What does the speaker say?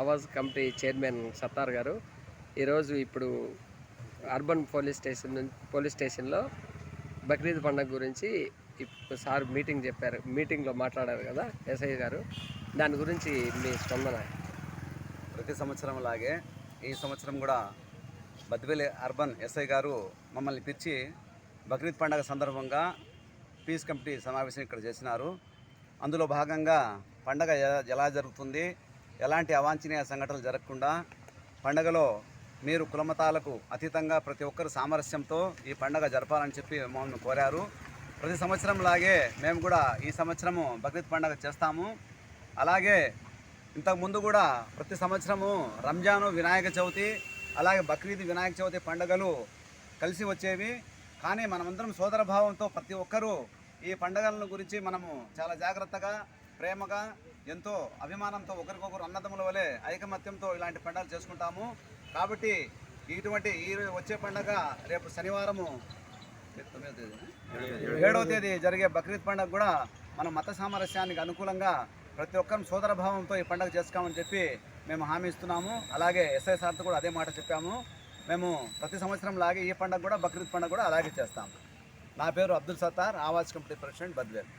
Awaaz committee chairman Sattar గారు. ఈరోజు ఇప్పుడు అర్బన్ పోలీస్ స్టేషన్ పోలీస్ స్టేషన్లో బక్రీద్ పండుగ గురించి ఇప్పుడు సార్ మీటింగ్ చెప్పారు. మీటింగ్లో మాట్లాడారు కదా ఎస్ఐ గారు. దాని గురించి మీ స్పందన? ప్రతి సంవత్సరం లాగే ఈ సంవత్సరం కూడా బద్వేలి అర్బన్ ఎస్ఐ గారు మమ్మల్ని పిలిచి బక్రీద్ పండగ సందర్భంగా పీస్ కమిటీ సమావేశం ఇక్కడ చేసినారు. అందులో భాగంగా పండగ ఎలా జరుగుతుంది ఎలాంటి అవాంఛనీయ సంఘటనలు జరగకుండా పండగలో మీరు కులమతాలకు అతీతంగా ప్రతి ఒక్కరు సామరస్యంతో ఈ పండగ జరపాలని చెప్పి మమ్మల్ని కోరారు. ప్రతి సంవత్సరం లాగే మేము కూడా ఈ సంవత్సరము బక్రీద్ పండగ చేస్తాము. అలాగే ఇంతకుముందు కూడా ప్రతి సంవత్సరము రంజాను వినాయక చవితి అలాగే బక్రీద్ వినాయక చవితి పండుగలు కలిసి వచ్చేవి. కానీ మనమందరం సోదర భావంతో ప్రతి ఒక్కరూ ఈ పండుగలను గురించి మనము చాలా జాగ్రత్తగా ప్రేమగా ఎంతో అభిమానంతో ఒకరికొకరు అన్నదమ్ముల వలె ఐకమత్యంతో ఇలాంటి పండుగలు చేసుకుంటాము. కాబట్టి ఇటువంటి ఈ వచ్చే పండగ రేపు శనివారము ఏడవ తేదీ జరిగే బక్రీద్ పండుగ కూడా మన మత సామరస్యానికి అనుకూలంగా ప్రతి ఒక్కరం సోదరభావంతో ఈ పండుగ చేసుకోమని చెప్పి మేము హామీ ఇస్తున్నాము. అలాగే ఎస్ఐ సార్తో కూడా అదే మాట చెప్పాము. మేము ప్రతి సంవత్సరం లాగే ఈ పండుగ కూడా బక్రీద్ పండుగ కూడా అలాగే చేస్తాము. నా పేరు అబ్దుల్ సత్తార్ ఆవాజ్ కమిటీ ప్రెసిడెంట్ బద్వేల్.